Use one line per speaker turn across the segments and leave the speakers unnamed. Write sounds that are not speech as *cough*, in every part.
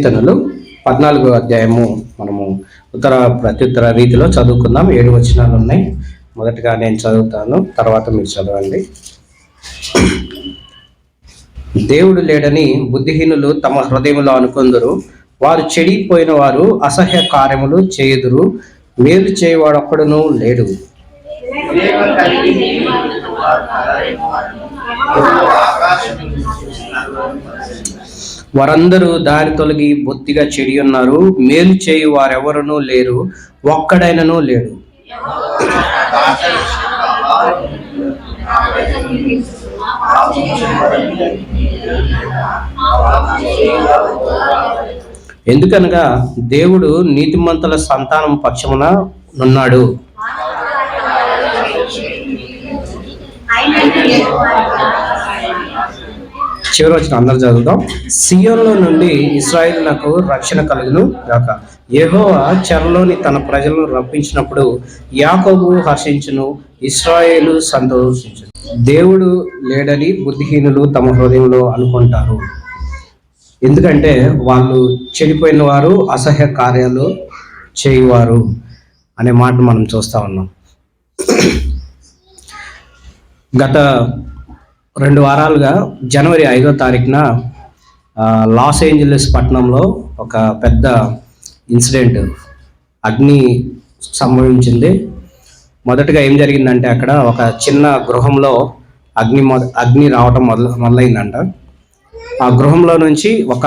కీర్తనలు పద్నాలుగో అధ్యాయము. మనము ఉత్తర ప్రత్యుత్తర రీతిలో చదువుకుందాం. ఏడు వచనాలు ఉన్నాయి. మొదటగా నేను చదువుతాను తర్వాత మీరు చదవండి. దేవుడు లేడని బుద్ధిహీనులు తమ హృదయంలో అనుకుందరు. వారు చెడిపోయిన వారు అసహ్య కార్యములు చేయుదురు. మేలు చేయవాడు ఒక్కడును లేడు
వివేక
వారందరూ దారి తొలగి బొత్తిగా చెడి ఉన్నారు. మేలు చేయు వారెవరునూ లేరు. ఒక్కడైనను లేడు. ఎందుకనగా దేవుడు నీతిమంతుల సంతానం పక్షమున ఉన్నాడు. చివరి వచ్చిన అందరు చదువుదాం. సియోన్లో నుండి ఇస్రాయిల్లకు రక్షణ కలుగును గాక. యెహోవా చెరలోని తన ప్రజలను రప్పించినప్పుడు యాకోబు హర్షించును ఇస్రాయేలు సంతోషించును. దేవుడు లేడని బుద్ధిహీనులు తమ హృదయంలో అనుకుంటారు. ఎందుకంటే వాళ్ళు చెడిపోయిన వారు అసహ్య కార్యాలు చేయవారు అనే మాట మనం చూస్తా ఉన్నాం. గత రెండు వారాలుగా జనవరి ఐదో తారీఖున లాస్ ఏంజలస్ పట్టణంలో ఒక పెద్ద ఇన్సిడెంట్ అగ్ని సంభవించింది. మొదటగా ఏం జరిగిందంటే అక్కడ ఒక చిన్న గృహంలో అగ్ని మొద అగ్ని రావటం మొదలు మొదలైందంట. ఆ గృహంలో నుంచి ఒక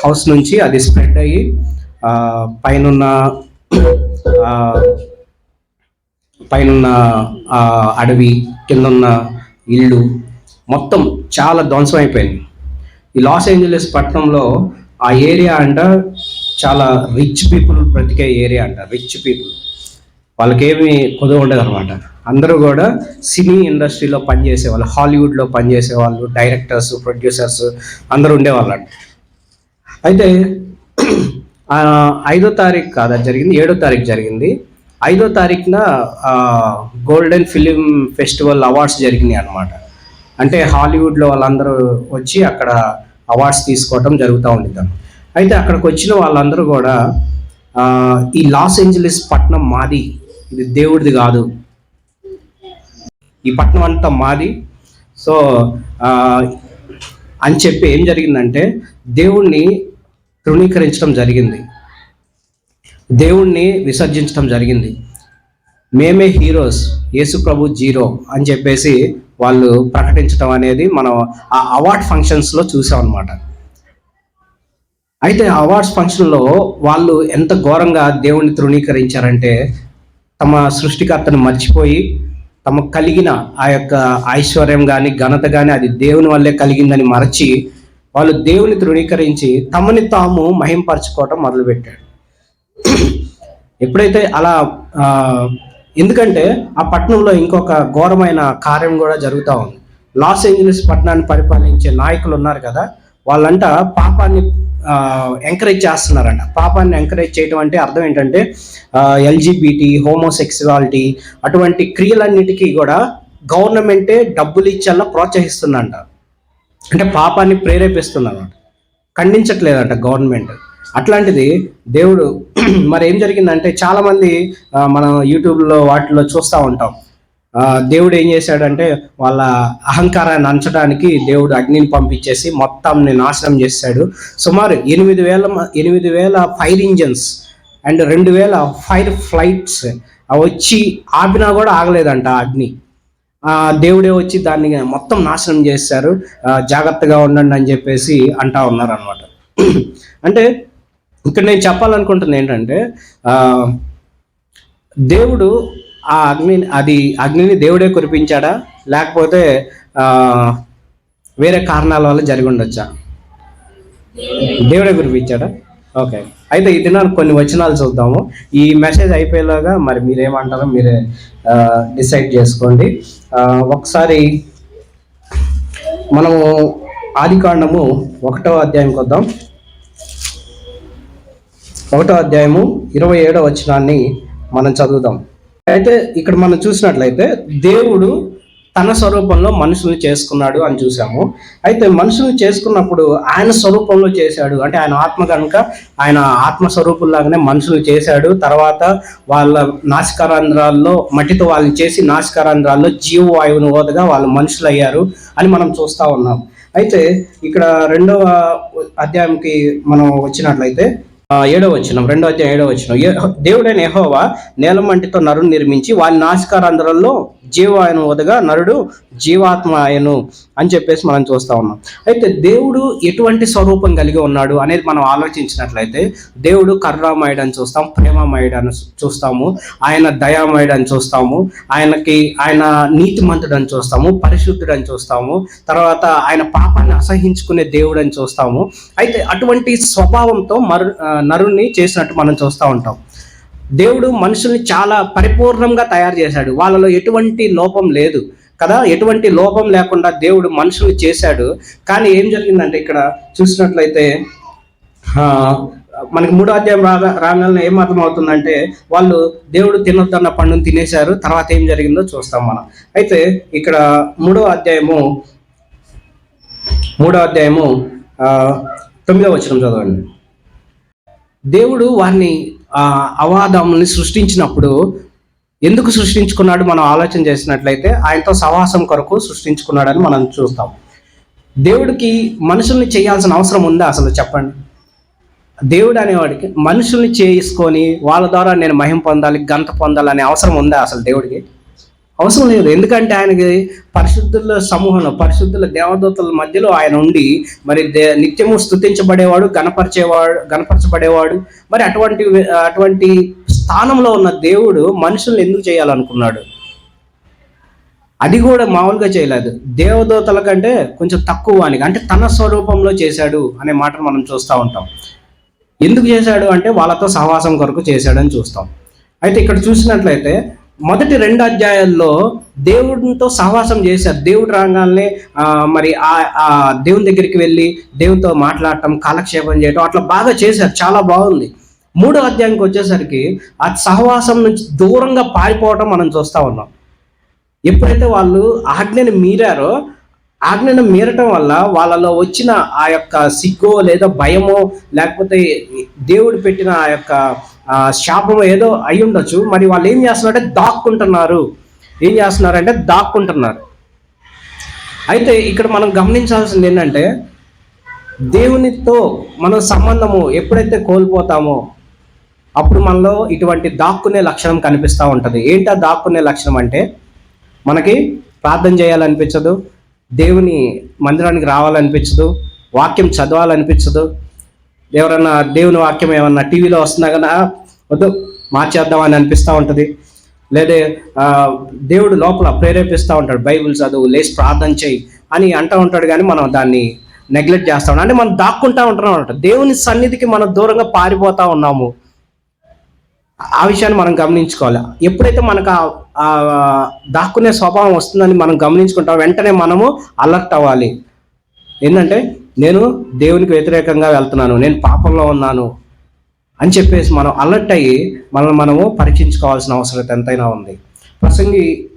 హౌస్ నుంచి అది స్ప్రెడ్ అయ్యి పైనున్న పైనున్న అడవి కిందున్న ఇల్లు మొత్తం చాలా ధ్వంసం అయిపోయింది ఈ లాస్ ఏంజలస్ పట్టణంలో ఆ ఏరియా అంట చాలా రిచ్ పీపుల్ బ్రతికే ఏరియా అంట రిచ్ పీపుల్. వాళ్ళకేమి కుదవ ఉండదు అనమాట అందరూ కూడా సినీ ఇండస్ట్రీలో పనిచేసే వాళ్ళు హాలీవుడ్లో పనిచేసే వాళ్ళు డైరెక్టర్స్ ప్రొడ్యూసర్స్ అందరూ ఉండేవాళ్ళు అంట అయితే ఐదో తారీఖు కాదా జరిగింది ఏడో తారీఖు జరిగింది. ఐదో తారీఖున గోల్డెన్ ఫిలిం ఫెస్టివల్ అవార్డ్స్ జరిగినాయి అనమాట అంటే హాలీవుడ్లో వాళ్ళందరూ వచ్చి అక్కడ అవార్డ్స్ తీసుకోవటం జరుగుతూ ఉంటుంది అయితే అక్కడికి వచ్చిన వాళ్ళందరూ కూడా ఈ లాస్ ఏంజలీస్ పట్టణం మాది ఇది దేవుడిది కాదు. ఈ పట్టణం అంతా మాది. సో అని చెప్పి ఏం జరిగిందంటే దేవుణ్ణి తృణీకరించడం జరిగింది. దేవుణ్ణి విసర్జించడం జరిగింది. మేమే హీరోస్ యేసు ప్రభు జీరో అని చెప్పేసి వాళ్ళు ప్రకటించడం అనేది మనం ఆ అవార్డ్ ఫంక్షన్స్లో చూసాం అనమాట అయితే అవార్డ్స్ ఫంక్షన్లో వాళ్ళు ఎంత ఘోరంగా దేవుణ్ణి తృణీకరించారంటే తమ సృష్టికర్తను మర్చిపోయి తమకు కలిగిన ఆ యొక్క ఐశ్వర్యం కానీ ఘనత కానీ అది దేవుని వల్లే కలిగిందని మరచి వాళ్ళు దేవుని తృణీకరించి తమని తాము మహింపరచుకోవటం మొదలుపెట్టాడు ఎప్పుడైతే అలా ఎందుకంటే ఆ పట్టణంలో ఇంకొక ఘోరమైన కార్యం కూడా జరుగుతూ ఉంది. లాస్ ఏంజలీస్ పట్టణాన్ని పరిపాలించే నాయకులు ఉన్నారు కదా వాళ్ళంట పాపాన్ని ఎంకరేజ్ చేస్తున్నారంట. పాపాన్ని ఎంకరేజ్ చేయడం అంటే అర్థం ఏంటంటే ఎల్జీబీటీ హోమోసెక్సువాలిటీ అటువంటి క్రియలన్నిటికీ కూడా గవర్నమెంటే డబ్బులు ఇచ్చేలా ప్రోత్సహిస్తుందంట. అంటే పాపాన్ని ప్రేరేపిస్తుందన్నమాట. ఖండించట్లేదంట గవర్నమెంట్. అట్లాంటిది దేవుడు *clears throat* మరి ఏం జరిగిందంటే చాలామంది మనం యూట్యూబ్లో వాటిలో చూస్తూ ఉంటాం. దేవుడు ఏం చేశాడంటే వాళ్ళ అహంకారాన్ని అంచడానికి దేవుడు అగ్నిని పంపించేసి మొత్తంని నాశనం చేశాడు. సుమారు ఎనిమిది వేల ఎనిమిది వేల ఫైర్ ఇంజన్స్ అండ్ రెండు వేల ఫైర్ ఫ్లైట్స్ వచ్చి ఆపినా కూడా ఆగలేదంట అగ్ని. దేవుడే వచ్చి దాన్ని మొత్తం నాశనం చేశారు. జాగ్రత్తగా ఉండండి అని చెప్పేసి అంటా ఉన్నారు అనమాట *clears throat* అంటే ఇక్కడ నేను చెప్పాలనుకుంటుంది ఏంటంటే దేవుడు ఆ అగ్ని అది అగ్నిని దేవుడే కురిపించాడా? లేకపోతే వేరే కారణాల వల్ల జరిగి ఉండొచ్చా? దేవుడే కురిపించాడా? ఓకే. అయితే ఈ దినాన్ని కొన్ని వచనాలు చూద్దాము. ఈ మెసేజ్ అయిపోయేలాగా మరి మీరేమంటారో మీరే డిసైడ్ చేసుకోండి. ఒకసారి మనము ఆది కాండము ఒకటో అధ్యాయంకి వద్దాం. ఒకటో అధ్యాయము ఇరవై ఏడో వచనాన్ని మనం చదువుదాం. అయితే ఇక్కడ మనం చూసినట్లయితే దేవుడు తన స్వరూపంలో మనుషులను చేసుకున్నాడు అని చూసాము. అయితే మనుషులను చేసుకున్నప్పుడు ఆయన స్వరూపంలో చేశాడు. అంటే ఆయన ఆత్మ కనుక ఆయన ఆత్మ స్వరూపంలాగానే మనుషులు చేశాడు. తర్వాత వాళ్ళ నాశకరాంధ్రాల్లో మట్టితో వాళ్ళని చేసి నాశకరాంధ్రాల్లో జీవవాయువును ఓదగా వాళ్ళు మనుషులు అయ్యారు అని మనం చూస్తా ఉన్నాం. అయితే ఇక్కడ రెండవ అధ్యాయంకి మనం వచ్చినట్లయితే ఏడో వచ్చిన రెండో అధ్యాయం ఏడో వచ్చిన దేవుడైన యెహోవా నేలమంటితో నరుని నిర్మించి వారి నాశకారంధ్రంలో జీవాయను వదగా నరుడు జీవాత్మ ఆయను అని చెప్పేసి మనం చూస్తా ఉన్నాం. అయితే దేవుడు ఎటువంటి స్వరూపం కలిగి ఉన్నాడు అనేది మనం ఆలోచించినట్లయితే దేవుడు కరుణామయుడు అని చూస్తాం ప్రేమమయుడు అని చూస్తాము ఆయన దయామయుడు అని చూస్తాము ఆయనకి ఆయన నీతిమంతుడు అని చూస్తాము పరిశుద్ధుడు అని చూస్తాము తర్వాత ఆయన పాపాన్ని అసహించుకునే దేవుడు అని చూస్తాము. అయితే అటువంటి స్వభావంతో మరు నరుణ్ణి చేసినట్టు మనం చూస్తూ ఉంటాం. దేవుడు మనుషుల్ని చాలా పరిపూర్ణంగా తయారు చేశాడు. వాళ్ళలో ఎటువంటి లోపం లేదు కదా? ఎటువంటి లోపం లేకుండా దేవుడు మనుషుల్ని చేశాడు. కానీ ఏం జరిగిందంటే ఇక్కడ చూసినట్లయితే మనకి మూడో అధ్యాయం రాగా రాగానే ఏం అర్థం అవుతుందంటే వాళ్ళు దేవుడు తినొద్దన్న పండును తినేశారు. తర్వాత ఏం జరిగిందో చూస్తాం మనం. అయితే ఇక్కడ మూడో అధ్యాయము మూడో అధ్యాయము తొమ్మిదో వచ్చిన చదవండి. దేవుడు వారిని ఆ సృష్టించినప్పుడు ఎందుకు సృష్టించుకున్నాడు? మనం ఆలోచన చేసినట్లయితే ఆయనతో సవాసం కొరకు సృష్టించుకున్నాడని మనం చూస్తాం. దేవుడికి మనుషుల్ని చేయాల్సిన అవసరం ఉందా అసలు చెప్పండి? దేవుడు అనేవాడికి మనుషుల్ని చేసుకొని వాళ్ళ ద్వారా నేను మహిం పొందాలి గంత పొందాలి అనే అవసరం ఉందా అసలు దేవుడికి? అవసరం లేదు. ఎందుకంటే ఆయనకి పరిశుద్ధుల సమూహంలో పరిశుద్ధుల దేవదూతల మధ్యలో ఆయన ఉండి మరి దే నిత్యము స్థుతించబడేవాడు గణపరిచేవాడు గణపరచబడేవాడు మరి అటువంటి అటువంటి స్థానంలో ఉన్న దేవుడు మనుషుల్ని ఎందుకు చేయాలనుకున్నాడు? అది కూడా మామూలుగా చేయలేదు. దేవదూతల కంటే కొంచెం తక్కువ వానికి అంటే తన స్వరూపంలో చేశాడు అనే మాటను మనం చూస్తూ ఉంటాం. ఎందుకు చేశాడు అంటే వాళ్ళతో సహవాసం కొరకు చేశాడని చూస్తాం. అయితే ఇక్కడ చూసినట్లయితే మొదటి రెండు అధ్యాయాల్లో దేవుడితో సహవాసం చేశారు. దేవుడు రాగానే మరి ఆ ఆ దేవుని దగ్గరికి వెళ్ళి దేవునితో మాట్లాడటం కాలక్షేపం చేయటం అట్లా బాగా చేశారు. చాలా బాగుంది. మూడో అధ్యాయానికి వచ్చేసరికి ఆ సహవాసం నుంచి దూరంగా పారిపోవటం మనం చూస్తూ ఉన్నాం. ఎప్పుడైతే వాళ్ళు ఆజ్ఞని మీరారో ఆజ్ఞను మీరటం వల్ల వాళ్ళలో వచ్చిన ఆ యొక్క సిగ్గో లేదా భయమో లేకపోతే దేవుడు పెట్టిన ఆ యొక్క శాపం ఏదో అయి ఉండొచ్చు. మరి వాళ్ళు ఏం చేస్తున్నారంటే దాక్కుంటున్నారు. ఏం చేస్తున్నారంటే దాక్కుంటున్నారు. అయితే ఇక్కడ మనం గమనించాల్సింది ఏంటంటే దేవునితో మన సంబంధము ఎప్పుడైతే కోల్పోతామో అప్పుడు మనలో ఇటువంటి దాక్కునే లక్షణం కనిపిస్తూ ఉంటుంది. ఏంటా దాక్కునే లక్షణం అంటే మనకి ప్రార్థన చేయాలనిపించదు దేవుని మందిరానికి రావాలనిపించదు వాక్యం చదవాలనిపించదు. ఎవరన్నా దేవుని వాక్యం ఏమన్నా టీవీలో వస్తున్నా కదా వద్దు మార్చేద్దామని అనిపిస్తూ ఉంటుంది. లేదే దేవుడు లోపల ప్రేరేపిస్తూ ఉంటాడు. బైబిల్ చదువు లేచి ప్రార్థన చేయి అని అంటూ ఉంటాడు కానీ మనం దాన్ని నెగ్లెక్ట్ చేస్తా ఉన్నాం. అంటే మనం దాక్కుంటా ఉంటున్నాం అనమాట దేవుని సన్నిధికి మనం దూరంగా పారిపోతా ఉన్నాము. ఆ విషయాన్ని మనం గమనించుకోవాలి? ఎప్పుడైతే మనకు దాక్కునే స్వభావం వస్తుందని మనం గమనించుకుంటాం వెంటనే మనము అలర్ట్ అవ్వాలి. ఏంటంటే నేను దేవునికి వ్యతిరేకంగా వెళ్తున్నాను. నేను పాపంలో ఉన్నాను. అని చెప్పేసి మనం అలర్ట్ అయ్యి మనల్ని మనము పరీక్షించుకోవాల్సిన అవసరం ఎంతైనా ఉంది. ప్రసంగి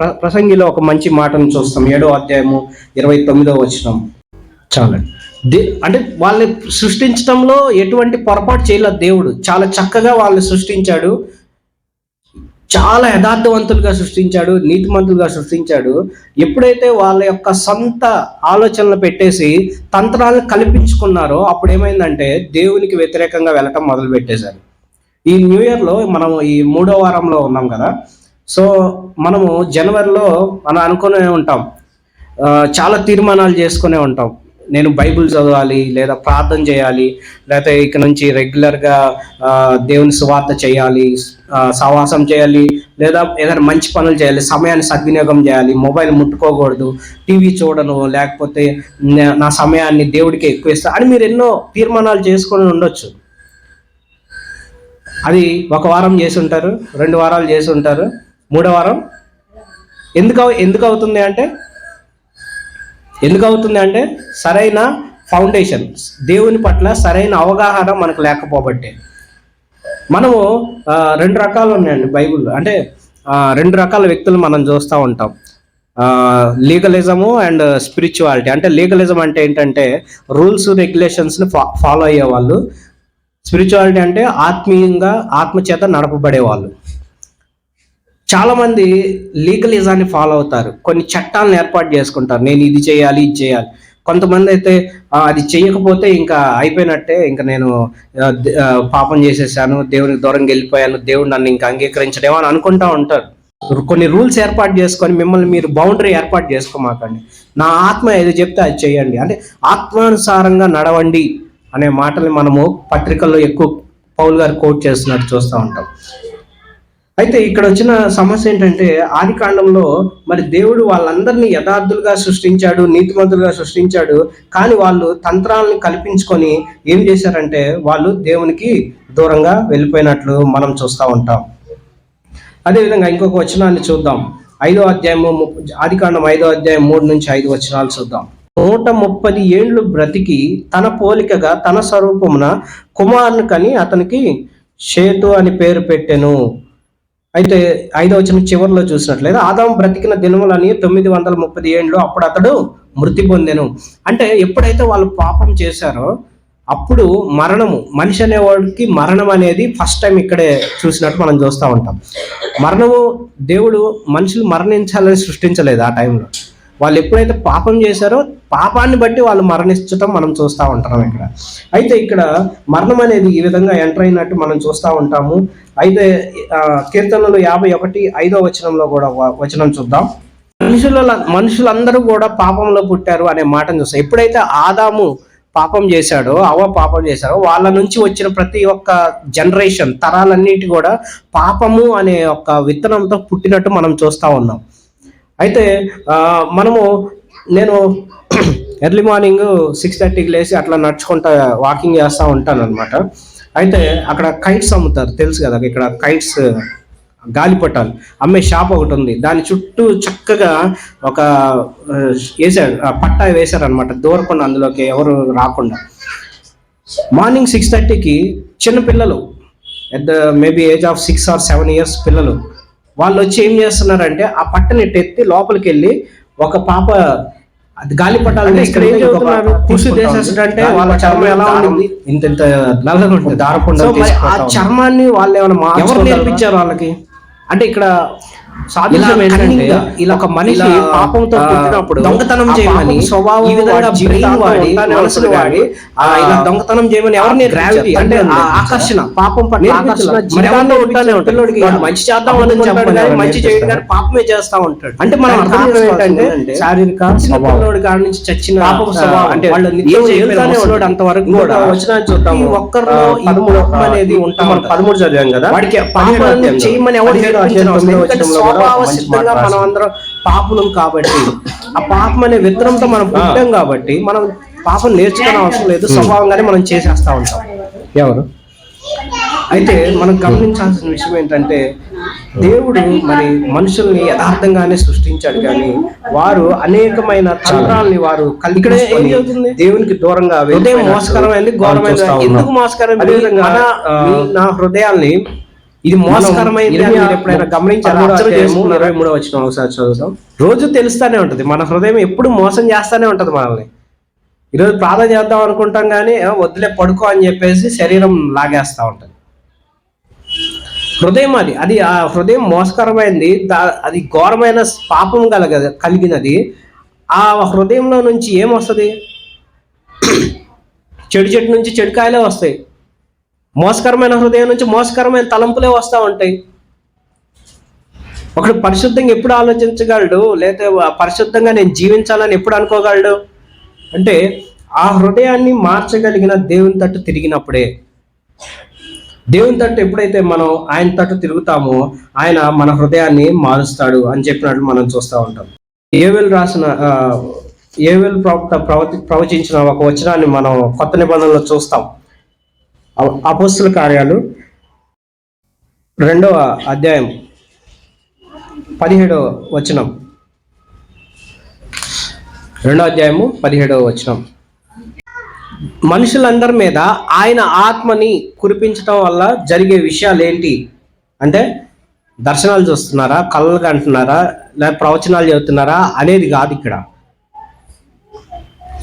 ప్ర- ప్రసంగిలో ఒక మంచి మాటను చూస్తాం. ఏడో అధ్యాయము ఇరవై తొమ్మిదో వచ్చినాం చాలండి దే అంటే వాళ్ళని సృష్టించడంలో ఎటువంటి పొరపాటు చేయలేదు దేవుడు. చాలా చక్కగా వాళ్ళని సృష్టించాడు. చాలా యథార్థవంతులుగా సృష్టించాడు నీతిమంతులుగా సృష్టించాడు. ఎప్పుడైతే వాళ్ళ యొక్క సొంత ఆలోచనలు పెట్టేసి తంత్రాలను కల్పించుకున్నారో అప్పుడు ఏమైందంటే దేవునికి వ్యతిరేకంగా వెళ్ళటం మొదలు పెట్టేశారు ఈ న్యూ ఇయర్లో మనం ఈ మూడో వారంలో ఉన్నాం కదా. సో మనము జనవరిలో మనం అనుకునే ఉంటాం. చాలా తీర్మానాలు చేసుకునే ఉంటాం. నేను బైబిల్ చదవాలి లేదా ప్రార్థన చేయాలి లేకపోతే ఇక నుంచి రెగ్యులర్గా దేవుని సువార్త చేయాలి సవాసం చేయాలి లేదా ఏదైనా మంచి పనులు చేయాలి సమయాన్ని సద్వినియోగం చేయాలి మొబైల్ ముట్టుకోకూడదు టీవీ చూడను లేకపోతే నా- సమయాన్ని దేవుడికి ఎక్కువ ఇస్తా అని మీరు ఎన్నో తీర్మానాలు చేసుకొని ఉండొచ్చు. అది ఒక వారం చేసి ఉంటారు రెండు వారాలు చేసి ఉంటారు మూడో వారం. ఎందుకు ఎందుకు అవుతుంది అంటే ఎందుకు అవుతుంది అంటే సరైన ఫౌండేషన్ దేవుని పట్ల సరైన అవగాహన మనకు లేకపోబట్టే. మనము రెండు రకాలు ఉన్నాయండి బైబిల్లో. అంటే రెండు రకాల వ్యక్తులు మనం చూస్తూ ఉంటాం. లీగలిజము అండ్ స్పిరిచువాలిటీ అంటే లీగలిజం అంటే ఏంటంటే రూల్స్ రెగ్యులేషన్స్ని ఫా ఫాలో అయ్యే వాళ్ళు స్పిరిచువాలిటీ అంటే ఆత్మీయంగా ఆత్మచేత నడపబడే చాలామంది లీగలిజాన్ని ఫాలో అవుతారు. కొన్ని చట్టాలను ఏర్పాటు చేసుకుంటారు. నేను ఇది చేయాలి ఇది చేయాలి. కొంతమంది అయితే అది చేయకపోతే ఇంకా అయిపోయినట్టే ఇంకా నేను పాపం చేసేసాను దేవునికి దూరంగా వెళ్ళిపోయాను దేవుడు నన్ను ఇంకా అంగీకరించడేమో అని అనుకుంటా ఉంటారు. కొన్ని రూల్స్ ఏర్పాటు చేసుకొని మిమ్మల్ని మీరు బౌండరీ ఏర్పాటు చేసుకోమాకండి. నా ఆత్మ ఏది చెప్తే అది చేయండి. అంటే ఆత్మానుసారంగా నడవండి అనే మాటల్ని మనము పత్రికల్లో ఎక్కువ పౌల్ గారు కోట్ చేస్తున్నట్టు చూస్తూ ఉంటాం. అయితే ఇక్కడ వచ్చిన సమస్య ఏంటంటే ఆది కాండంలో మరి దేవుడు వాళ్ళందరినీ యథార్థులుగా సృష్టించాడు నీతిమంతులుగా సృష్టించాడు కానీ వాళ్ళు తంత్రాలను కల్పించుకొని ఏం చేశారంటే వాళ్ళు దేవునికి దూరంగా వెళ్ళిపోయినట్లు మనం చూస్తూ ఉంటాం. అదేవిధంగా ఇంకొక వచనాన్ని చూద్దాం. ఐదో అధ్యాయము ఆది కాండం ఐదో అధ్యాయం మూడు నుంచి ఐదు వచనాలు చూద్దాం. నూట ముప్పది ఏండ్లు బ్రతికి తన పోలికగా తన స్వరూపమున కుమారుని కని అతనికి షేతు అని పేరు పెట్టెను. అయితే ఐదో వచ్చిన చివరిలో చూసినట్లయితే ఆదాం బ్రతికిన దినములని తొమ్మిది వందల ముప్పై ఏళ్ళు అప్పుడు అతడు మృతి పొందెను. అంటే ఎప్పుడైతే వాళ్ళు పాపం చేశారో అప్పుడు మరణము మనిషి అనేవాడికి మరణం అనేది ఫస్ట్ టైం ఇక్కడే చూసినట్టు మనం చూస్తూ ఉంటాం. మరణము దేవుడు మనుషులు మరణించాలని సృష్టించలేదు ఆ టైంలో వాళ్ళు ఎప్పుడైతే పాపం చేశారో పాపాన్ని బట్టి వాళ్ళు మరణించటం మనం చూస్తూ ఉంటాం ఇక్కడ. అయితే ఇక్కడ మరణం అనేది ఈ విధంగా ఎంటర్ అయినట్టు మనం చూస్తూ ఉంటాము. అయితే కీర్తనలు యాభై ఒకటి ఐదో వచనంలో కూడా వచనం చూద్దాం. మనుషుల మనుషులందరూ కూడా పాపంలో పుట్టారు అనే మాటను చూస్తాం. ఎప్పుడైతే ఆదాము పాపం చేశాడో అవ పాపం చేశాడో వాళ్ళ నుంచి వచ్చిన ప్రతి ఒక్క జనరేషన్ తరాలన్నిటి కూడా పాపము అనే ఒక విత్తనంతో పుట్టినట్టు మనం చూస్తూ ఉన్నాం. అయితే మనము నేను *clears throat* ఎర్లీ మార్నింగ్ సిక్స్ థర్టీకి లేచి అట్లా నడుచుకుంటా వాకింగ్ చేస్తూ ఉంటాను అనమాట అయితే అక్కడ కైట్స్ అమ్ముతారు తెలుసు కదా ఇక్కడ కైట్స్ గాలిపటాలు అమ్మే షాప్ ఒకటి ఉంది దాని చుట్టూ చక్కగా ఒక వేసారు వేసాడు పట్టా వేశారనమాట దూరకుండా అందులోకి ఎవరు రాకుండా. మార్నింగ్ సిక్స్ థర్టీకి చిన్న పిల్లలు at the maybe age of six or seven years పిల్లలు వాళ్ళు వచ్చి ఏం చేస్తున్నారంటే ఆ పట్టని ఎత్తి లోపలికి వెళ్ళి ఒక పాప అది గాలిపటాలు ఇక్కడ ఏం చదువుతున్నారు? కృషి దేశంటే వాళ్ళ చర్మం ఎలా ఉంది ఇంత ఇంత నల్లగా ఉంటుంది? దారపుండ ఆ చర్మాన్ని వాళ్ళు ఏమైనా ఎవరు నేర్పించారు వాళ్ళకి? అంటే ఇక్కడ సాదృశ్యం ఏంటంటే ఇలా ఒక మనిషి పాపంతో పుట్టినప్పుడు
దొంగతనం చేయమని,
పాపం స్వభావం
ఈ విధంగా
వాడి జీవితాంతం
వాడి,
ఇలా దొంగతనం చేయమని ఎవరు గ్రావిటీ అంటే ఆకర్షణ పాపం పట్ల ఆకర్షణ జీవితాంతం ఉంటానే వాడు మంచి చేద్దాం అని కానీ మంచి చేయడం కానీ పాపమే చేస్తా ఉంటాడు అంటే మనం అర్థం ఏంటంటే శారీరక పిల్లోడి కాడి నుంచి చచ్చిన
పాపపు స్వభావం.
అంటే
వాళ్ళు నిత్యం ఉంటాడు.
అంతవరకు కూడా
వచనాన్ని చూద్దాము.
ఈ ఒక్కరిలో
పదమూడు
పాపం అనేది ఉంటా
మనం. పదమూడు చదివాం కదా
వాడికి
అధ్యాయంలో.
చేయమని ఎవరు
పదిహేడు
నేర్పించిన
అధ్యాయం
అవసరం లేదు.
తొమ్మిదో
ఎందుకంటే
వచనంలో కూడా
స్వభావ
మంచి మాట
సిద్ధంగా మనం. అందరం పాపులం కాబట్టి ఆ పాపం అనే విత్తనంతో మనం పుట్టాం కాబట్టి మనం పాపం నేర్చుకునే అవసరం లేదు స్వభావంగానే మనం చేసేస్తా ఉంటాం ఎవరు అయితే మనం గమనించాల్సిన విషయం ఏంటంటే దేవుడు మరి మనుషుల్ని యథార్థంగానే సృష్టించాడు కానీ వారు అనేకమైన తంత్రాలని వారు
ఇక్కడ?
దేవునికి దూరంగా
హృదయం మోసకరమైంది,
మనం
ఘోరమైనది.
చూస్తా ఉన్నాం.
ఎందుకు మోసకరం?
నా హృదయాల్ని ఇది మోసకరమైంది ఎప్పుడైనా గమనించారా?
మూడో వచ్చిన ఒకసారి చదువుతాం.
రోజు తెలుస్తానే ఉంటది. మన హృదయం ఎప్పుడు మోసం చేస్తానే ఉంటది మనల్ని. ఈరోజు ప్రార్థన చేద్దాం అనుకుంటాం కానీ "ఆ, వద్దులే పడుకో అని చెప్పేసి శరీరం లాగేస్తా ఉంటది. హృదయం అది. అది ఆ హృదయం మోసకరమైంది. అది ఘోరమైన పాపం కలగ కలిగినది. ఆ హృదయంలో నుంచి ఏమొస్తుంది? చెడు చెట్టు నుంచి చెడు కాయలే వస్తాయి. మోసకరమైన హృదయం నుంచి మోసకరమైన తలంపులే వస్తూ ఉంటాయి. ఒకడు పరిశుద్ధంగా ఎప్పుడు ఆలోచించగలడు? లేదా పరిశుద్ధంగా నేను జీవించాలని ఎప్పుడు అనుకోగలడు? అంటే ఆ హృదయాన్ని మార్చగలిగిన దేవుని తట్టు తిరిగినప్పుడే. దేవుని తట్టు ఎప్పుడైతే మనం ఆయన తట్టు తిరుగుతామో ఆయన మన హృదయాన్ని మారుస్తాడు అని చెప్పినట్లు మనం చూస్తూ ఉంటాం. ఏవెల్ రాసిన ఏవెల్ ప్రవక్త ప్రవచించిన ఒక వచనాన్ని మనం కొత్త నిబంధనలో చూస్తాం. అపోస్తుల కార్యాలు. రెండవ అధ్యాయం. పదిహేడవ వచనం. రెండో అధ్యాయము పదిహేడవ వచనం. మనుషులందరి మీద ఆయన ఆత్మని కురిపించటం వల్ల జరిగే విషయాలు ఏంటి అంటే దర్శనాలు చూస్తున్నారా? కళ్ళు అంటున్నారా? లేదా ప్రవచనాలు చెబుతున్నారా? అనేది కాదు ఇక్కడ.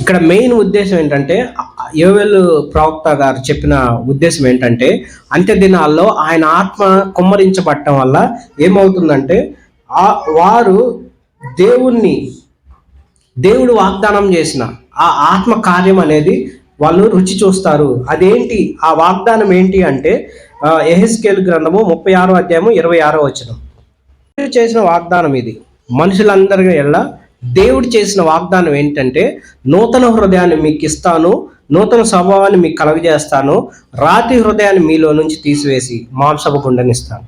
ఇక్కడ మెయిన్ ఉద్దేశం ఏంటంటే యోవేలు ప్రవక్త గారు చెప్పిన ఉద్దేశం ఏంటంటే అంత్య దినాల్లో ఆయన ఆత్మ కుమ్మరించబడటం వల్ల ఏమవుతుందంటే ఆ వారు దేవుణ్ణి దేవుడు వాగ్దానం చేసిన ఆ ఆత్మ కార్యం అనేది వాళ్ళు రుచి చూస్తారు. అదేంటి? ఆ వాగ్దానం ఏంటి అంటే ఎహెస్కేల్ గ్రంథము ముప్పై ఆరో అధ్యాయము ఇరవై ఆరో వచనం. చేసిన వాగ్దానం ఇది. మనుషులందరి ఎలా దేవుడు చేసిన వాగ్దానం ఏంటంటే నూతన హృదయాన్ని మీకు ఇస్తాను నూతన స్వభావాన్ని మీకు కలగజేస్తాను. రాతి హృదయాన్ని మీలో నుంచి తీసివేసి మాంసపు గుండనిస్తాను.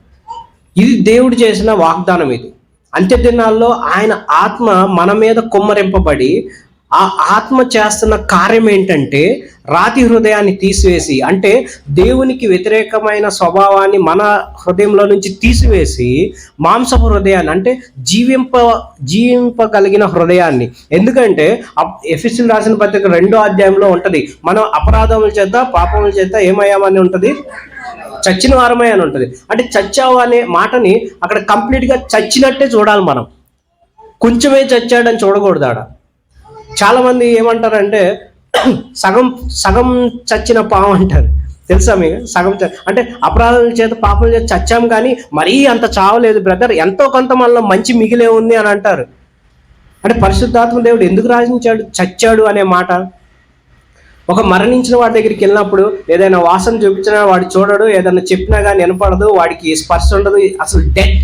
ఇది దేవుడు చేసిన వాగ్దానం ఇది. అంత్య దినాల్లో ఆయన ఆత్మ మన మీద కుమ్మరింపబడి ఆ ఆత్మ చేస్తున్న కార్యం ఏంటంటే రాతి హృదయాన్ని తీసివేసి అంటే దేవునికి వ్యతిరేకమైన స్వభావాన్ని మన హృదయంలో నుంచి తీసివేసి మాంసపు హృదయాన్ని అంటే జీవింప జీవింపగలిగిన హృదయాన్ని. ఎందుకంటే ఎఫిసిల్ రాసిన పత్రిక రెండో అధ్యాయంలో ఉంటుంది మనం అపరాధముల చేత పాపముల చేత ఏమయ్యామని ఉంటుంది? చచ్చిన వారమే అని ఉంటుంది. అంటే చచ్చావు అనే మాటని అక్కడ కంప్లీట్గా చచ్చినట్టే చూడాలి మనం. కొంచెమే చచ్చాడని చూడకూడదు ఆడ చాలా మంది ఏమంటారంటే సగం సగం చచ్చిన పాము అంటారు. తెలుసా మీకు? సగం చ- అంటే అపరాధం చేత పాపం చేత చచ్చాం కానీ మరీ అంత చావలేదు బ్రదర్. ఎంతో కొంత మనలో మంచి మిగిలే ఉంది అని అంటారు. అంటే పరిశుద్ధాత్మ దేవుడు ఎందుకు రాజించాడు? చచ్చాడు అనే మాట. ఒక మరణించిన వాడి దగ్గరికి వెళ్ళినప్పుడు ఏదైనా వాసన చూపించినా వాడు చూడడు ఏదైనా చెప్పినా కానీ వినపడదు వాడికి స్పర్శ ఉండదు అసలు డెడ్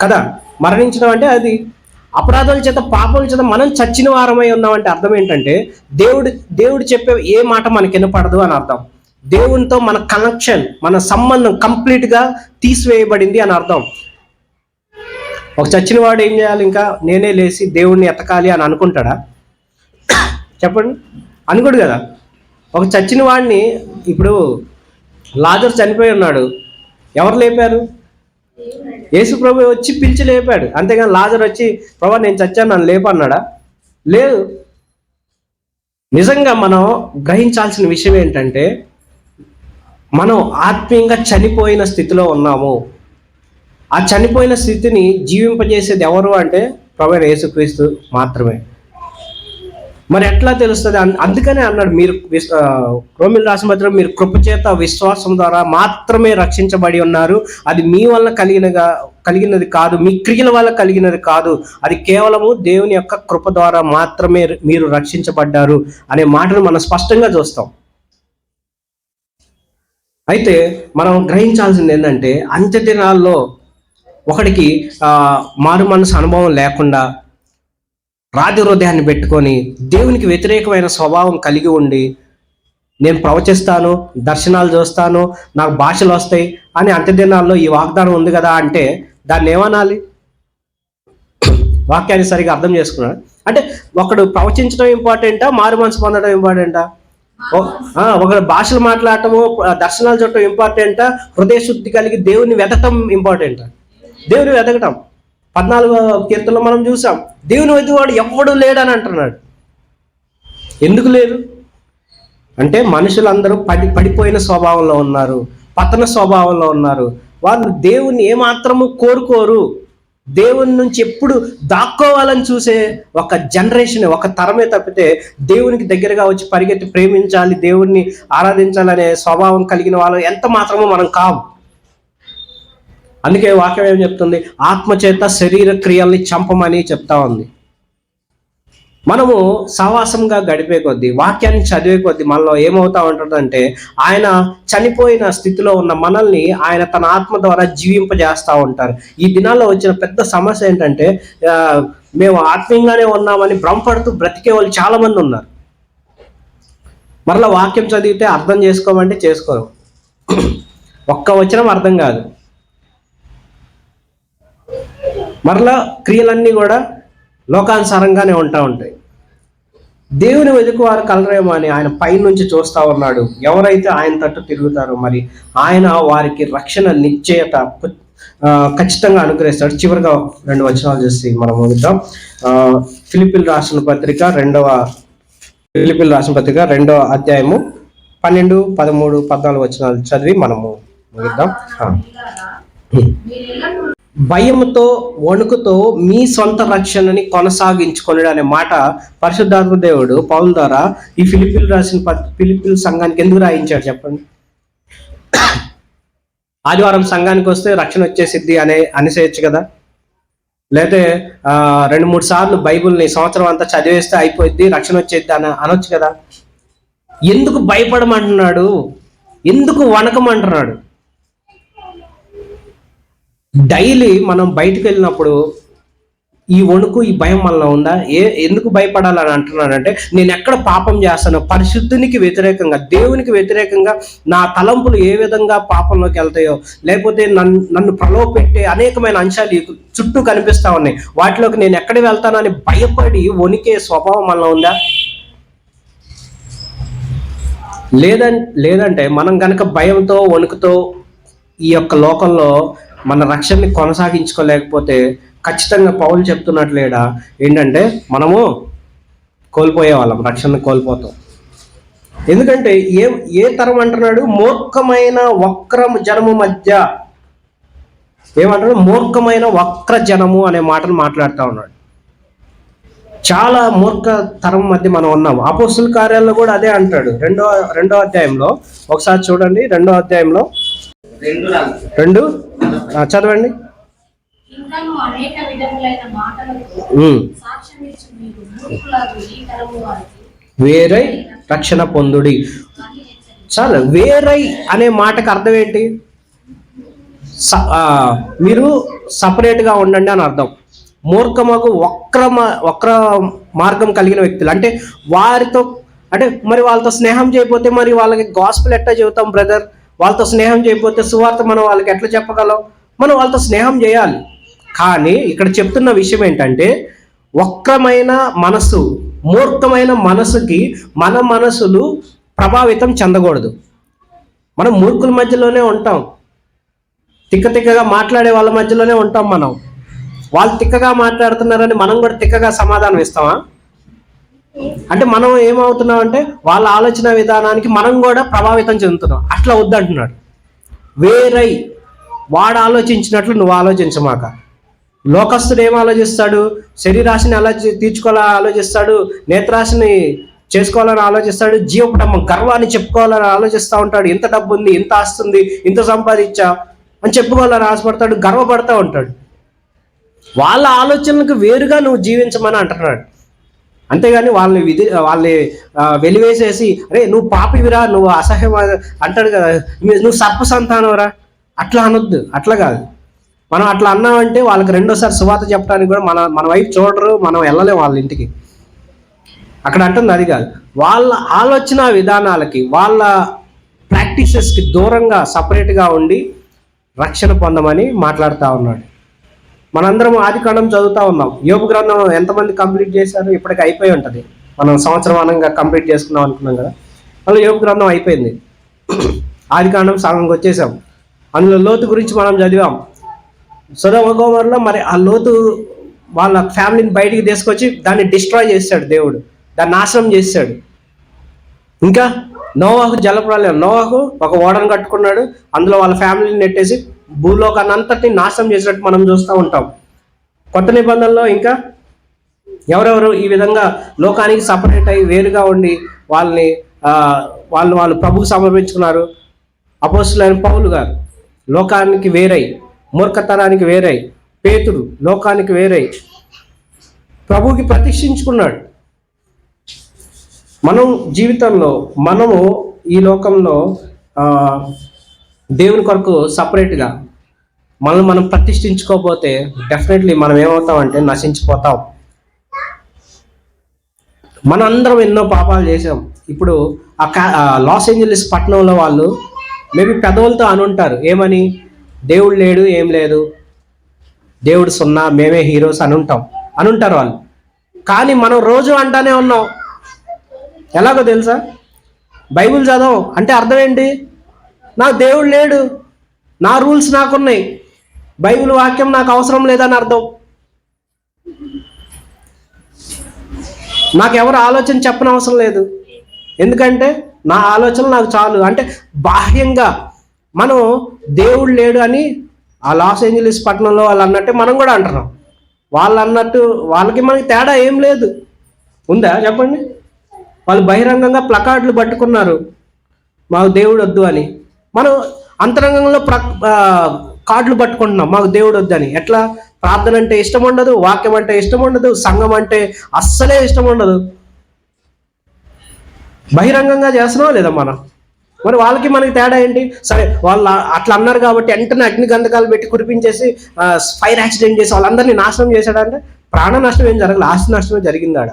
కదా? మరణించడం అంటే అది. అపరాధాల చేత పాపాల చేత మనం చచ్చిన వారమై ఉన్నామంటే అర్థం ఏంటంటే దేవుడు దేవుడు చెప్పే ఏ మాట మనకి వినపడదు అని అర్థం. దేవునితో మన కనెక్షన్ మన సంబంధం కంప్లీట్గా తీసివేయబడింది అని అర్థం. ఒక చచ్చిన వాడు ఏం చేయాలి ఇంకా? నేనే లేచి దేవుణ్ణి ఎతకాలి అని అనుకుంటాడా? చెప్పండి. అనుకోడు కదా. ఒక చచ్చిన వాడిని ఇప్పుడు లాజర్ చనిపోయి ఉన్నాడు. ఎవరు లేపారు? యేసు ప్రభు వచ్చి పిలిచి లేపాడు. అంతేగాని లాజర్ వచ్చి ప్రభా నేను చచ్చాను నన్ను లేపన్నాడా లేదు. నిజంగా మనం గ్రహించాల్సిన విషయం ఏంటంటే మనం ఆత్మీయంగా చనిపోయిన స్థితిలో ఉన్నాము. ఆ చనిపోయిన స్థితిని జీవింపజేసేది ఎవరు అంటే ప్రభు యేసుక్రీస్తు మాత్రమే. మరి ఎట్లా తెలుస్తుంది? అన్- అందుకనే అన్నాడు మీరు రోమిల్ రాసిన పత్రికలో మీరు కృపచేత విశ్వాసం ద్వారా మాత్రమే రక్షించబడి ఉన్నారు. అది మీ వల్ల కలిగినగా కలిగినది కాదు మీ క్రియల వల్ల కలిగినది కాదు. అది కేవలము దేవుని యొక్క కృప ద్వారా మాత్రమే మీరు రక్షించబడ్డారు అనే మాటను మనం స్పష్టంగా చూస్తాం. అయితే మనం గ్రహించాల్సింది ఏంటంటే అంత్య దినాల్లో ఒకడికి మారు మనసు అనుభవం లేకుండా రాజ హృదయాన్ని పెట్టుకొని దేవునికి వ్యతిరేకమైన స్వభావం కలిగి ఉండి నేను ప్రవచిస్తాను దర్శనాలు చూస్తాను నాకు భాషలు వస్తాయి అని అంత్యదినాల్లో ఈ వాగ్దానం ఉంది కదా అంటే దాన్ని ఏమనాలి? వాక్యాన్ని సరిగా అర్థం చేసుకున్నాడు అంటే ఒకడు ప్రవచించడం ఇంపార్టెంటా? మారు మనసు పొందడం ఇంపార్టెంటా? ఒకడు భాషలు మాట్లాడటము దర్శనాలు చూడటం ఇంపార్టెంటా? హృదయ శుద్ధి కలిగి దేవుని వెతకటం ఇంపార్టెంటా? దేవుని వెతకటం. పద్నాలుగో కీర్తనలో మనం చూసాం దేవుని వెతువాడు ఎవడు లేడని అంటున్నాడు. ఎందుకు లేరు అంటే మనుషులందరూ పడి పడిపోయిన స్వభావంలో ఉన్నారు పతన స్వభావంలో ఉన్నారు. వాళ్ళు దేవుని ఏమాత్రము కోరుకోరు. దేవుని నుంచి ఎప్పుడు దాక్కోవాలని చూసే ఒక జనరేషన్ ఒక తరమే తప్పితే దేవునికి దగ్గరగా వచ్చి పరిగెత్తి ప్రేమించాలి దేవుణ్ణి ఆరాధించాలనే స్వభావం కలిగిన వాళ్ళు ఎంత మాత్రమో మనం కాము అందుకే వాక్యం ఏం చెప్తుంది? ఆత్మచేత శరీర క్రియల్ని చంపమని చెప్తా ఉంది. మనము సహవాసంగా గడిపే కొద్దీ వాక్యాన్ని చదివే కొద్దీ మనలో ఏమవుతా ఉంటుందంటే ఆయన చనిపోయిన స్థితిలో ఉన్న మనల్ని ఆయన తన ఆత్మ ద్వారా జీవింపజేస్తూ ఉంటారు. ఈ దినాల్లో వచ్చిన పెద్ద సమస్య ఏంటంటే మేము ఆత్మీయంగానే ఉన్నామని భ్రమపడుతూ బ్రతికే వాళ్ళు చాలామంది ఉన్నారు. మరలా వాక్యం చదివితే అర్థం చేసుకోమంటే చేసుకోరు. ఒక్క వచనం అర్థం కాదు. మరలా క్రియలన్నీ కూడా లోకానుసారంగానే ఉంటా ఉంటాయి. దేవుని వెతుకు వారు కలరేమో అని ఆయన పైనుంచి చూస్తూ ఉన్నాడు. ఎవరైతే ఆయన తట్టు తిరుగుతారో మరి ఆయన వారికి రక్షణ నిశ్చయత ఖచ్చితంగా అనుగ్రహిస్తాడు. చివరిగా రెండు వచనాలు చేసి మనం ముగిద్దాం. ఫిలిపిల్ రాసిన పత్రిక రెండవ ఫిలిపిల్ రాసిన పత్రిక రెండవ అధ్యాయము పన్నెండు పదమూడు పద్నాలుగు వచనాలు చదివి మనము ముగిద్దాం. భయంతో వణుకుతో మీ సొంత రక్షణని కొనసాగించుకొనడు అనే మాట పరిశుద్ధాత్మ దేవుడు పౌల్ ద్వారా ఈ ఫిలిపిల్ రాసిన ఫిలిపిల్ సంఘానికి ఎందుకు రాయించాడు చెప్పండి? ఆదివారం సంఘానికి వస్తే రక్షణ వచ్చేసిద్ది అనే అనిసేయచ్చు కదా? లేకపోతే రెండు మూడు సార్లు బైబిల్ని సంవత్సరం అంతా చదివేస్తే అయిపోద్ది రక్షణ వచ్చేది అని అనొచ్చు కదా? ఎందుకు భయపడమంటున్నాడు? ఎందుకు వణకమంటున్నాడు? డైలీ మనం బయటకు వెళ్ళినప్పుడు ఈ వణుకు ఈ భయం మనలో ఉందా? ఏ ఎందుకు భయపడాలని అంటున్నానంటే నేను ఎక్కడ పాపం చేస్తాను పరిశుద్ధునికి వ్యతిరేకంగా దేవునికి వ్యతిరేకంగా నా తలంపులు ఏ విధంగా పాపంలోకి వెళ్తాయో లేకపోతే నన్ను నన్ను ప్రలోభపెట్టే అనేకమైన అంశాలు ఈ చుట్టూ కనిపిస్తా ఉన్నాయి. వాటిలోకి నేను ఎక్కడ వెళ్తానని భయపడి వణికే స్వభావం మనలో ఉందా? లేదం లేదంటే మనం కనుక భయంతో వణుకుతో ఈ యొక్క లోకంలో మన రక్షణని కొనసాగించుకోలేకపోతే ఖచ్చితంగా పౌలు చెప్తున్నట్లేడా? ఏంటంటే మనము కోల్పోయే వాళ్ళం రక్షణ కోల్పోతాం. ఎందుకంటే ఏ ఏ తరం అంటున్నాడు? మూర్ఖమైన వక్ర జనము మధ్య. ఏమంటాడు మూర్ఖమైన వక్ర జనము అనే మాటను మాట్లాడుతూ ఉన్నాడు. చాలా మూర్ఖ తరం మధ్య మనం ఉన్నాం. అపోస్తుల కార్యాల్లో కూడా అదే అంటాడు. రెండో రెండో అధ్యాయంలో ఒకసారి చూడండి. రెండో అధ్యాయంలో
రెండు
చదవండి. వేరై రక్షణ పొందుడి. చాలా వేరై అనే మాటకు అర్థం ఏంటి? మీరు సపరేట్గా ఉండండి అని అర్థం. మూర్ఖమకు వక్ర వక్ర మార్గం కలిగిన వ్యక్తులు. అంటే వారితో అంటే మరి వాళ్ళతో స్నేహం చేయకపోతే మరి వాళ్ళకి గాస్పుల్ ఎట్లా చెబుతాం బ్రదర్ వాళ్ళతో స్నేహం చేయకపోతే సువార్త మనం వాళ్ళకి ఎట్లా చెప్పగలం? మనం వాళ్ళతో స్నేహం చేయాలి. కానీ ఇక్కడ చెప్తున్న విషయం ఏంటంటే వక్రమైన మనసు మూర్ఖమైన మనసుకి మన మనసులు ప్రభావితం చెందకూడదు. మనం మూర్ఖుల మధ్యలోనే ఉంటాం. తిక్క తిక్కగా మాట్లాడే వాళ్ళ మధ్యలోనే ఉంటాం మనం. వాళ్ళు తిక్కగా మాట్లాడుతున్నారని మనం కూడా తిక్కగా సమాధానం ఇస్తామా? అంటే మనం ఏమవుతున్నాం అంటే వాళ్ళ ఆలోచన విధానానికి మనం కూడా ప్రభావితం చెందుతున్నాం. అట్లా వద్దంటున్నాడు. వేరై వాడు ఆలోచించినట్లు నువ్వు ఆలోచించమాక. లోకస్తుడు ఏం ఆలోచిస్తాడు? శరీరాశిని ఎలా తీర్చుకోవాలని ఆలోచిస్తాడు? నేత్రాశిని చేసుకోవాలని ఆలోచిస్తాడు? జీవపడమ్మ గర్వాన్ని చెప్పుకోవాలని ఆలోచిస్తూ ఉంటాడు. ఇంత డబ్బు ఉంది ఇంత ఆస్తుంది ఇంత సంపాదించా అని చెప్పుకోవాలని ఆశపడతాడు గర్వపడతా ఉంటాడు. వాళ్ళ ఆలోచనలకు వేరుగా నువ్వు జీవించమని అంటున్నాడు. అంతేగాని వాళ్ళని విధి వాళ్ళని వెలివేసేసి అరే నువ్వు పాపివిరా నువ్వు అసహ్యం అంటాడు కదా. నువ్వు సర్ప సంతానవరా అట్లా అనొద్దు. అట్లా కాదు. మనం అట్లా అన్నామంటే వాళ్ళకి రెండోసారి సువాత చెప్పడానికి కూడా మన మన వైపు చూడరు మనం వెళ్ళలేం వాళ్ళ ఇంటికి. అక్కడ అంటుంది అది కాదు. వాళ్ళ ఆలోచన విధానాలకి వాళ్ళ ప్రాక్టీసెస్కి దూరంగా సపరేట్గా ఉండి రక్షణ పొందమని మాట్లాడుతూ ఉన్నాడు. మనందరం ఆది కాండం చదువుతా ఉన్నాం. యోగ గ్రంథం ఎంతమంది కంప్లీట్ చేశారు? ఇప్పటికి అయిపోయి ఉంటుంది. మనం సంవత్సరం అనంగా కంప్లీట్ చేసుకుందాం అనుకున్నాం కదా? మళ్ళీ యోగ గ్రంథం అయిపోయింది. *clears throat* ఆది కాండం సగంకి వచ్చేసాం. అందులో లోతు గురించి మనం చదివాం. సుధమ మరి ఆ లోతు వాళ్ళ ఫ్యామిలీని బయటికి తీసుకొచ్చి దాన్ని డిస్ట్రాయ్ చేశాడు దేవుడు. దాన్ని నాశనం చేశాడు ఇంకా నోవాహు జలప్రాలయం. నోవాహు ఒక ఓడను కట్టుకున్నాడు. అందులో వాళ్ళ ఫ్యామిలీని నెట్టేసి భూలోకాన్ని అంతటిని నాశనం చేసినట్టు మనం చూస్తూ ఉంటాం. కొత్త నిబంధనలో ఇంకా ఎవరెవరు ఈ విధంగా లోకానికి సపరేట్ అయ్యి వేరుగా ఉండి వాళ్ళని వాళ్ళు వాళ్ళు ప్రభుకు సమర్పించుకున్నారు. అపోస్తులైన పౌలు గారు లోకానికి వేరై మూర్ఖతనానికి వేరై పేతుడు లోకానికి వేరై ప్రభుకి ప్రతిష్ఠించుకున్నాడు. మనం జీవితంలో మనము ఈ లోకంలో దేవుని కొరకు సపరేట్గా మనం మనం ప్రతిష్ఠించుకోకపోతే డెఫినెట్లీ మనం ఏమవుతామంటే నశించిపోతాం. మనందరం ఎన్నో పాపాలు చేసాం ఇప్పుడు ఆ కా- లాస్ ఏంజలీస్ పట్టణంలో వాళ్ళు మేబీ పెదవులతో అనుంటారు. ఏమని? దేవుడు లేడు ఏం లేదు. దేవుడు సున్నా మేమే హీరోస్ అని ఉంటాం అనుంటారు వాళ్ళు. కానీ మనం రోజు అంటానే ఉన్నాం. ఎలాగో తెలుసా? బైబిల్ చదవం. అంటే అర్థం ఏంటి? నాకు దేవుడు లేడు. నా రూల్స్ నాకున్నాయి. బైబిల్ వాక్యం నాకు అవసరం లేదని అర్థం. నాకు ఎవరు ఆలోచన చెప్పనవసరం లేదు. ఎందుకంటే నా ఆలోచన నాకు చాలు. అంటే బాహ్యంగా మనం దేవుడు లేడు అని ఆ లాస్ ఏంజలీస్ పట్టణంలో వాళ్ళు అన్నట్టే మనం కూడా అంటున్నాం. వాళ్ళు అన్నట్టు వాళ్ళకి మనకి తేడా ఏం లేదు. ఉందా? చెప్పండి. వాళ్ళు బహిరంగంగా ప్లకార్డులు పట్టుకున్నారు. మాకు దేవుడు వద్దు అని. మనం అంతరంగంలో ప్ర కార్డులు పట్టుకుంటున్నాం. మాకు దేవుడు వద్దని. ఎట్లా? ప్రార్థన అంటే ఇష్టం ఉండదు వాక్యం అంటే ఇష్టం ఉండదు సంఘం అంటే అస్సలే ఇష్టం ఉండదు. బహిరంగంగా చేస్తున్నావా లేదా మనం? మరి వాళ్ళకి మనకి తేడా ఏంటి? సరే వాళ్ళు అట్లా అన్నారు కాబట్టి వెంటనే అగ్ని గంధకాలు పెట్టి కురిపించేసి ఫైర్ యాక్సిడెంట్ చేసి వాళ్ళందరినీ నాశనం చేశాడంటే ప్రాణ నష్టం ఏం జరగలేదు ఆస్తి నష్టమే జరిగింది ఆడ.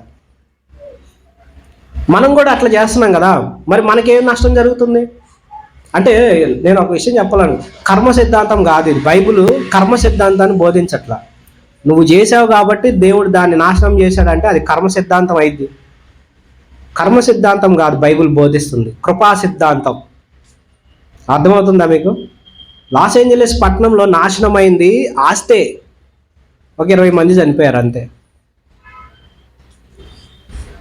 మనం కూడా అట్లా చేస్తున్నాం కదా. మరి మనకేం నష్టం జరుగుతుంది? అంటే నేను ఒక విషయం చెప్పాలను. కర్మ సిద్ధాంతం కాదు ఇది. బైబిల్ కర్మ సిద్ధాంతాన్ని బోధించట్లా. నువ్వు చేసావు కాబట్టి దేవుడు దాన్ని నాశనం చేశాడంటే అది కర్మ సిద్ధాంతం అయింది. కర్మ సిద్ధాంతం కాదు బైబిల్ బోధిస్తుంది. కృపా సిద్ధాంతం. అర్థమవుతుందా మీకు? లాస్ ఏంజలస్ పట్టణంలో నాశనమైంది ఆస్తే. ఒక ఇరవై మంది చనిపోయారు అంతే.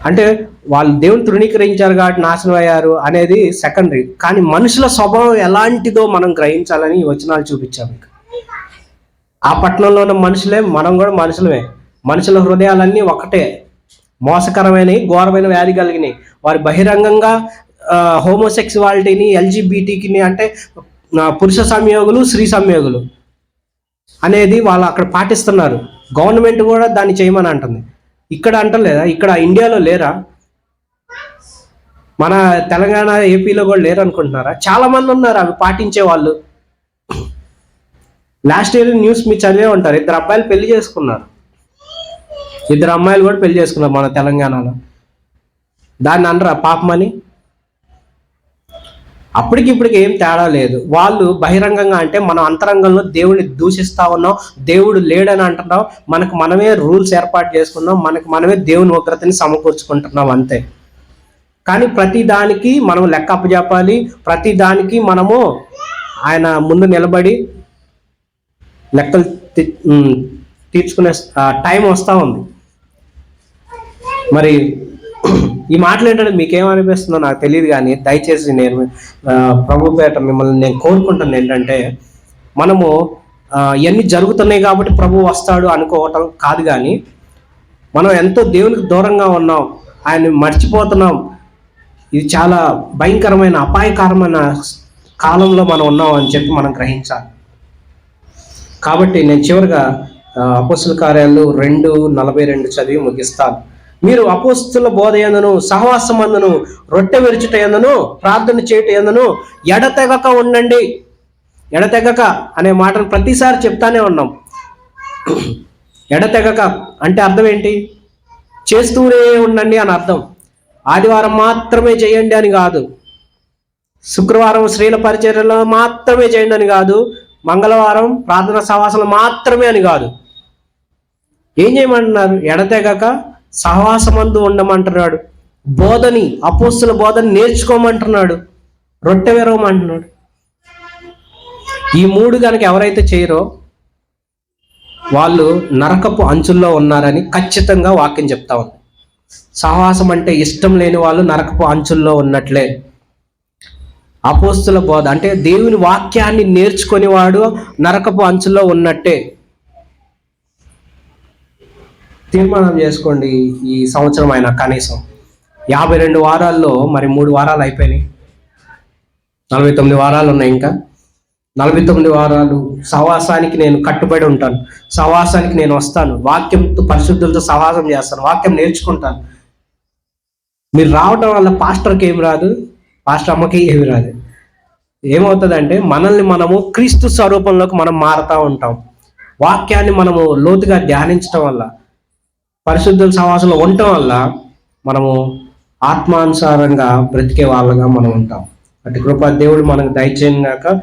అంటే వాళ్ళు దేవుని తృణీకరించారు కాబట్టి నాశనం అయ్యారు అనేది సెకండరీ కానీ మనుషుల స్వభావం ఎలాంటిదో మనం గ్రహించాలని వచనాలు చూపించాం మీకు ఆ పట్టణంలో ఉన్న మనుషులే మనం కూడా మనుషులమే. మనుషుల హృదయాలన్నీ ఒకటే. మోసకరమైనవి ఘోరమైన వ్యాధి కలిగినాయి. వారు బహిరంగంగా హోమోసెక్సువాలిటీని ఎల్జీబీటీకిని అంటే పురుష సంయోగులు స్త్రీ సంయోగులు అనేది వాళ్ళు అక్కడ పాటిస్తున్నారు. గవర్నమెంట్ కూడా దాన్ని చేయమని అంటుంది. ఇక్కడ అంటలేదా ఇక్కడ ఇండియాలో లేరా? మన తెలంగాణ ఏపీలో కూడా లేరు అనుకుంటున్నారా చాలా మంది ఉన్నారు అవి పాటించే వాళ్ళు. లాస్ట్ ఇయర్ న్యూస్ మీరు చదివే ఉంటారు. ఇద్దరు అబ్బాయిలు పెళ్ళి చేసుకున్నారు. ఇద్దరు అమ్మాయిలు కూడా పెళ్ళి చేసుకున్నారు మన తెలంగాణలో. దాన్ని అనరా? పాపమని? అప్పటికి ఇప్పటికి ఏం తేడా లేదు. వాళ్ళు బహిరంగంగా అంటే మనం అంతరంగంలో దేవుడిని దూషిస్తా ఉన్నాం దేవుడు లేడని అంటున్నాం మనకు మనమే రూల్స్ ఏర్పాటు చేసుకున్నాం మనకు మనమే దేవుని ఉగ్రతని సమకూర్చుకుంటున్నాం అంతే. కానీ ప్రతి దానికి మనం లెక్క అప్పజెప్పాలి ప్రతి దానికి మనము ఆయన ముందు నిలబడి లెక్కలు తీర్చుకునే టైం వస్తూ ఉంది. మరి ఈ మాటలు ఏంటంటే మీకేమనిపిస్తుందో నాకు తెలియదు కానీ దయచేసి నేను ప్రభు పేట మిమ్మల్ని నేను కోరుకుంటాను ఏంటంటే మనము ఇవన్నీ జరుగుతున్నాయి కాబట్టి ప్రభు వస్తాడు అనుకోవటం కాదు కానీ మనం ఎంతో దేవునికి దూరంగా ఉన్నాం ఆయన మర్చిపోతున్నాం. ఇది చాలా భయంకరమైన అపాయకరమైన కాలంలో మనం ఉన్నాం అని చెప్పి మనం గ్రహించాలి. కాబట్టి నేను చివరిగా ఆ, కార్యాలు రెండు నలభై రెండు చదివి ముగిస్తాను. మీరు అపోస్తుల బోధ ఎందును సహవాసమందును రొట్టె విరుచుట ఎందును ప్రార్థన చేయట ఎందును ఎడతెగక ఉండండి. ఎడతెగక అనే మాటను ప్రతిసారి చెప్తానే ఉన్నాం. ఎడతెగక అంటే అర్థం ఏంటి? చేస్తూనే ఉండండి అని అర్థం. ఆదివారం మాత్రమే చేయండి అని కాదు. శుక్రవారం స్త్రీల పరిచర్యలో మాత్రమే చేయండి అని కాదు. మంగళవారం ప్రార్థన సహవాసాలు మాత్రమే అని కాదు. ఏం చేయమంటున్నారు? ఎడతెగక సహవాసమందు ఉండమంటున్నాడు. బోధని అపోస్తుల బోధని నేర్చుకోమంటున్నాడు. రొట్టె విరవమంటున్నాడు. ఈ మూడు కనుక ఎవరైతే చేయరో వాళ్ళు నరకపు అంచుల్లో ఉన్నారని ఖచ్చితంగా వాక్యం చెప్తా ఉంది. సహవాసం అంటే ఇష్టం లేని వాళ్ళు నరకపు అంచుల్లో ఉన్నట్లే. అపోస్తుల బోధ అంటే దేవుని వాక్యాన్ని నేర్చుకునేవాడు నరకపు అంచుల్లో ఉన్నట్టే. తీర్మానం చేసుకోండి ఈ సంవత్సరం అయినా కనీసం. యాభై రెండు వారాల్లో మరి మూడు వారాలు అయిపోయినాయి. నలభై తొమ్మిది వారాలు ఉన్నాయి ఇంకా. నలభై తొమ్మిది వారాలు సహవాసానికి నేను కట్టుబడి ఉంటాను. సవాసానికి నేను వస్తాను. వాక్యంతో పరిశుద్ధులతో సవాసం చేస్తాను. వాక్యం నేర్చుకుంటాను. మీరు రావటం వల్ల పాస్టర్కి ఏమి రాదు? పాస్టర్ అమ్మకి ఏమి రాదు. ఏమవుతుందంటే మనల్ని మనము క్రీస్తు స్వరూపంలోకి మనం మారుతూ ఉంటాం. వాక్యాన్ని మనము లోతుగా ధ్యానించడం వల్ల పరిశుద్ధుల సమాసంలో ఉండటం వల్ల మనము ఆత్మానుసారంగా బ్రతికే వాళ్ళగా మనం ఉంటాం. అటు కృప దేవుడు మనకు దయచేయగాక